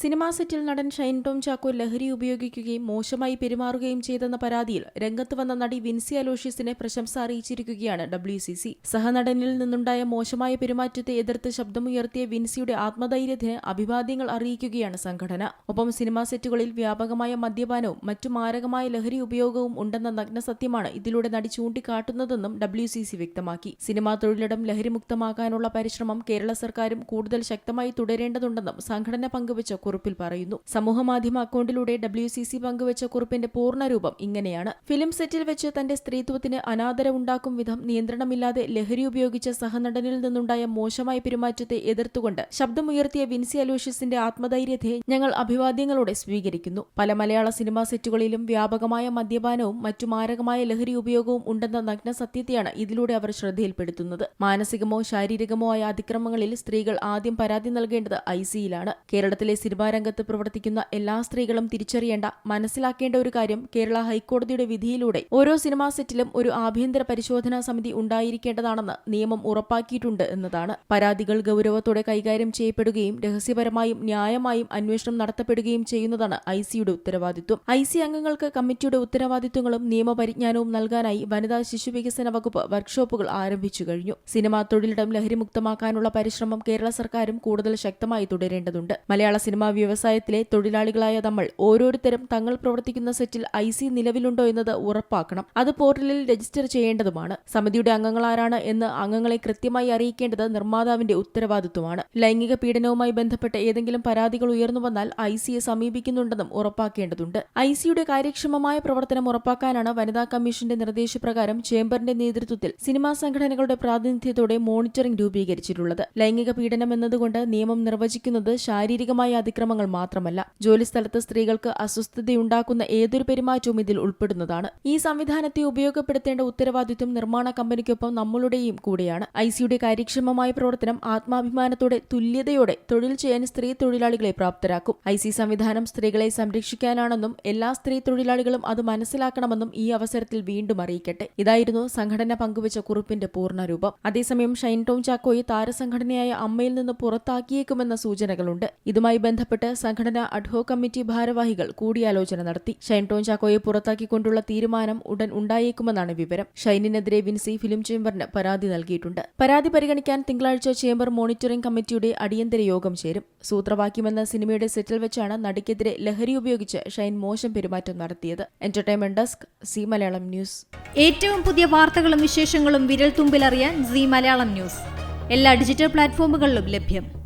Cinema സെറ്റിൽ നടൻ ഷൈൻ ടോം ചാക്കോ ലഹരി ഉപയോഗിക്കുകയും മോശമായി പെരുമാറുകയും ചെയ്തെന്ന പരാതിയിൽ രംഗത്ത് വന്ന നടി വിൻസി അലോഷ്യസിനെ പ്രശംസ അറിയിച്ചിരിക്കുകയാണ് ഡബ്ല്യു സി സി. സഹനടനിൽ നിന്നുണ്ടായ മോശമായ പെരുമാറ്റത്തെ എതിർത്ത് ശബ്ദമുയർത്തിയ വിൻസിയുടെ ആത്മധൈര്യത്തിന് അഭിവാദ്യങ്ങൾ അറിയിക്കുകയാണ് സംഘടന. ഒപ്പം സിനിമാ സെറ്റുകളിൽ വ്യാപകമായ മദ്യപാനവും മറ്റു മാരകമായ ലഹരി ഉപയോഗവും ഉണ്ടെന്ന നഗ്നസത്യമാണ് ഇതിലൂടെ നടി ചൂണ്ടിക്കാട്ടുന്നതെന്നും ഡബ്ല്യു സി സി വ്യക്തമാക്കി. സിനിമാ തൊഴിലിടം ലഹരിമുക്തമാക്കാനുള്ള പരിശ്രമം കേരള സർക്കാരും കൂടുതൽ ശക്തമായി തുടരേണ്ടതുണ്ടെന്നും സംഘടന പങ്കുവച്ച കുറിപ്പിൽ പറയുന്നു. സമൂഹമാധ്യമ അക്കൗണ്ടിലൂടെ ഡബ്ല്യു സി സി പങ്കുവച്ച കുറിപ്പിന്റെ പൂർണരൂപം ഇങ്ങനെയാണ്. ഫിലിം സെറ്റിൽ വെച്ച് തന്റെ സ്ത്രീത്വത്തിന് അനാദരവുണ്ടാക്കും വിധം നിയന്ത്രണമില്ലാതെ ലഹരി ഉപയോഗിച്ച സഹനടനിൽ നിന്നുണ്ടായ മോശമായ പെരുമാറ്റത്തെ എതിർത്തുകൊണ്ട് ശബ്ദമുയർത്തിയ വിൻസി അലോഷ്യസിന്റെ ആത്മധൈര്യത്തെ ഞങ്ങൾ അഭിവാദ്യങ്ങളോടെ സ്വീകരിക്കുന്നു. പല മലയാള സിനിമാ സെറ്റുകളിലും വ്യാപകമായ മദ്യപാനവും മറ്റു മാരകമായ ലഹരി ഉപയോഗവും ഉണ്ടെന്ന നഗ്ന സത്യത്തെയാണ് ഇതിലൂടെ അവർ ശ്രദ്ധയിൽപ്പെടുത്തുന്നത്. മാനസികമോ ശാരീരികമോ ആയ അതിക്രമങ്ങളിൽ സ്ത്രീകൾ ആദ്യം പരാതി നൽകേണ്ടത് ഐ കേരളത്തിലെ സിനിമാ രംഗത്ത് പ്രവർത്തിക്കുന്ന എല്ലാ സ്ത്രീകളും തിരിച്ചറിയേണ്ട മനസ്സിലാക്കേണ്ട ഒരു കാര്യം കേരള ഹൈക്കോടതിയുടെ വിധിയിലൂടെ ഓരോ സിനിമാ സെറ്റിലും ഒരു ആഭ്യന്തര പരിശോധനാ സമിതി ഉണ്ടായിരിക്കേണ്ടതാണെന്ന് നിയമം ഉറപ്പാക്കിയിട്ടുണ്ട് എന്നതാണ്. പരാതികൾ ഗൌരവത്തോടെ കൈകാര്യം ചെയ്യപ്പെടുകയും രഹസ്യപരമായും ന്യായമായും അന്വേഷണം നടത്തപ്പെടുകയും ചെയ്യുന്നതാണ് ഐ സിയുടെ ഉത്തരവാദിത്വം. ഐ സി അംഗങ്ങൾക്ക് കമ്മിറ്റിയുടെ ഉത്തരവാദിത്വങ്ങളും നിയമപരിജ്ഞാനവും നൽകാനായി വനിതാ ശിശു വികസന വകുപ്പ് വർക്ക്ഷോപ്പുകൾ ആരംഭിച്ചു കഴിഞ്ഞു. സിനിമാ തൊഴിലിടം ലഹരിമുക്തമാക്കാനുള്ള പരിശ്രമം കേരള സർക്കാരും കൂടുതൽ ശക്തമായി തുടരേണ്ടതുണ്ട്. മലയാള സിനിമാ വ്യവസായത്തിലെ തൊഴിലാളികളായ നമ്മൾ ഓരോരുത്തരും തങ്ങൾ പ്രവർത്തിക്കുന്ന സെറ്റിൽ ഐ സി നിലവിലുണ്ടോ എന്നത് ഉറപ്പാക്കണം. അത് പോർട്ടലിൽ രജിസ്റ്റർ ചെയ്യേണ്ടതുമാണ്. സമിതിയുടെ അംഗങ്ങൾ ആരാണ് എന്ന് അംഗങ്ങളെ കൃത്യമായി അറിയിക്കേണ്ടത് നിർമ്മാതാവിന്റെ ഉത്തരവാദിത്വമാണ്. ലൈംഗിക പീഡനവുമായി ബന്ധപ്പെട്ട ഏതെങ്കിലും പരാതികൾ ഉയർന്നു വന്നാൽ ഐ സിയെ സമീപിക്കുന്നുണ്ടെന്നും ഉറപ്പാക്കേണ്ടതുണ്ട്. ഐ സിയുടെ കാര്യക്ഷമമായ പ്രവർത്തനം ഉറപ്പാക്കാനാണ് വനിതാ കമ്മീഷന്റെ നിർദ്ദേശപ്രകാരം ചേംബറിന്റെ നേതൃത്വത്തിൽ സിനിമാ സംഘടനകളുടെ പ്രാതിനിധ്യത്തോടെ മോണിറ്ററിംഗ് രൂപീകരിച്ചിട്ടുള്ളത്. ലൈംഗിക പീഡനം എന്നതുകൊണ്ട് നിയമം നിർവചിക്കുന്നത് ശാരീരികമായ അതിക്രമങ്ങൾ മാത്രമല്ല ജോലിസ്ഥലത്ത് സ്ത്രീകൾക്ക് അസ്വസ്ഥതയുണ്ടാക്കുന്ന ഏതൊരു പെരുമാറ്റവും ഇതിൽ ഉൾപ്പെടുന്നതാണ്. ഈ സംവിധാനത്തെ ഉപയോഗപ്പെടുത്തേണ്ട ഉത്തരവാദിത്വം നിർമ്മാണ കമ്പനിക്കൊപ്പം നമ്മളുടെയും കൂടെയാണ്. ഐ സിയുടെ കാര്യക്ഷമമായ പ്രവർത്തനം ആത്മാഭിമാനത്തോടെ തുല്യതയോടെ തൊഴിൽ ചെയ്യാൻ സ്ത്രീ തൊഴിലാളികളെ പ്രാപ്തരാക്കും. ഐ സി സംവിധാനം സ്ത്രീകളെ സംരക്ഷിക്കാനാണെന്നും എല്ലാ സ്ത്രീ തൊഴിലാളികളും അത് മനസ്സിലാക്കണമെന്നും ഈ അവസരത്തിൽ വീണ്ടും അറിയിക്കട്ടെ. ഇതായിരുന്നു സംഘടന പങ്കുവച്ച കുറിപ്പിന്റെ പൂർണരൂപം. അതേസമയം ഷൈൻ ടോം ചാക്കോയെ താരസംഘടനയായ അമ്മയിൽ നിന്ന് പുറത്താക്കിയേക്കുമെന്ന സൂചനകളുണ്ട്. ഇതുമായി ബന്ധപ്പെട്ട് സംഘടന അഡ്ഹോ കമ്മിറ്റി ഭാരവാഹികൾ കൂടിയാലോചന നടത്തി. ഷൈൻ ടോം ചാക്കോയെ പുറത്താക്കിക്കൊണ്ടുള്ള തീരുമാനം ഉടൻ ഉണ്ടായേക്കുമെന്നാണ് വിവരം. ഷൈനിനെതിരെ വിൻസി ഫിലിം ചേംബറിന് പരാതി നൽകിയിട്ടുണ്ട്. പരാതി പരിഗണിക്കാൻ തിങ്കളാഴ്ച ചേംബർ മോണിറ്ററിംഗ് കമ്മിറ്റിയുടെ അടിയന്തര യോഗം ചേരും. സൂത്രവാക്യമെന്ന സിനിമയുടെ സെറ്റിൽ വെച്ചാണ് നടിക്കെതിരെ ലഹരി ഉപയോഗിച്ച് ഷൈൻ മോശം പെരുമാറ്റം നടത്തിയത്. Entertainment desk C Malayalam news. ഏറ്റവും പുതിയ വാർത്തകളും വിശേഷങ്ങളും വിരൽ തുമ്പിലറിയാൻ സി മലയാളം ന്യൂസ്. എല്ലാ ഡിജിറ്റൽ പ്ലാറ്റ്ഫോമുകളിലും ലഭ്യം.